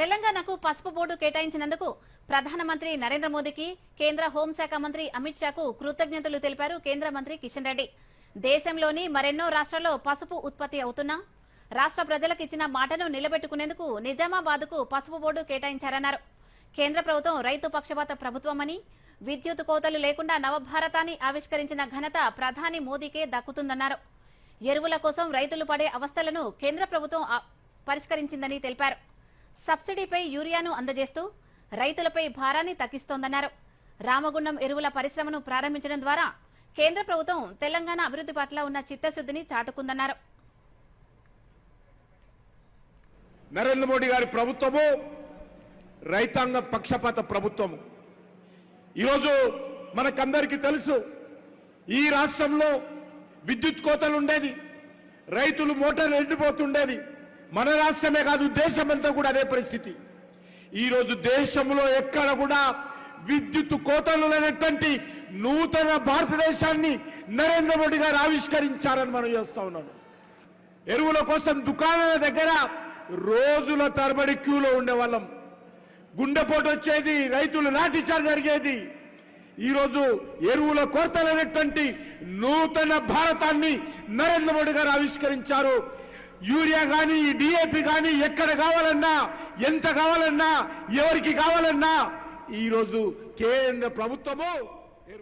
తెలంగాణకు పసుపు బోర్డు కేటాయించినందుకు ప్రధానమంత్రి నరేంద్ర మోదీకి కేంద్ర హోంశాఖ మంత్రి అమిత్ షాకు కృతజ్ఞతలు తెలిపారు కేంద్ర మంత్రి కిషన్ రెడ్డి. దేశంలోని మరెన్నో రాష్ట్రాల్లో పసుపు ఉత్పత్తి అవుతున్నా రాష్ట్ర ప్రజలకు ఇచ్చిన మాటను నిలబెట్టుకునేందుకు నిజామాబాద్కు పసుపు బోర్డు కేటాయించారన్నారు. కేంద్ర ప్రభుత్వం రైతు పక్షపాత ప్రభుత్వమని విద్యుత్ కోతలు లేకుండా నవభారతాన్ని ఆవిష్కరించిన ఘనత ప్రధాని మోదీకే దక్కుతుందన్నారు. ఎరువుల కోసం రైతులు పడే అవస్థలను కేంద్ర ప్రభుత్వం పరిష్కరించిందని తెలిపారు. సబ్సిడీపై యూరియాను అందజేస్తూ రైతులపై భారాన్ని తగ్గిస్తోందన్నారు. రామగుండం ఎరువుల పరిశ్రమను ప్రారంభించడం ద్వారా కేంద్ర ప్రభుత్వం తెలంగాణ అభివృద్ధి పట్ల ఉన్న చిత్తశుద్ధిని చాటుకుందన్నారు. నరేంద్ర మోడీ గారి ప్రభుత్వము రైతాంగ పక్షపాత ప్రభుత్వము. ఈరోజు మనకందరికీ తెలుసు ఈ రాష్ట్రంలో విద్యుత్ కోతలు ఉండేది రైతులు మోటార్లు ఎండిపోతుండేది మన రాష్ట్రమే కాదు దేశమంతా కూడా అదే పరిస్థితి. ఈరోజు దేశంలో ఎక్కడ కూడా విద్యుత్ కోతలు లేనటువంటి నూతన భారతదేశాన్ని నరేంద్ర మోడీ గారు ఆవిష్కరించారని మనం చేస్తా ఉన్నాను ఎరువుల కోసం దుకాణాల దగ్గర రోజుల తరబడి క్యూలో ఉండేవాళ్ళం. గుండెపోటు వచ్చేది రైతులు లాఠీచార్జ్ జరిగేది. ఈరోజు ఎరువుల కొరత లేనటువంటి నూతన భారతాన్ని నరేంద్ర మోడీ గారు ఆవిష్కరించారు. యూరియా కానీ డిఏపి కానీ ఎక్కడ కావాలన్నా ఎంత కావాలన్నా ఎవరికి కావాలన్నా ఈరోజు కేంద్ర ప్రభుత్వము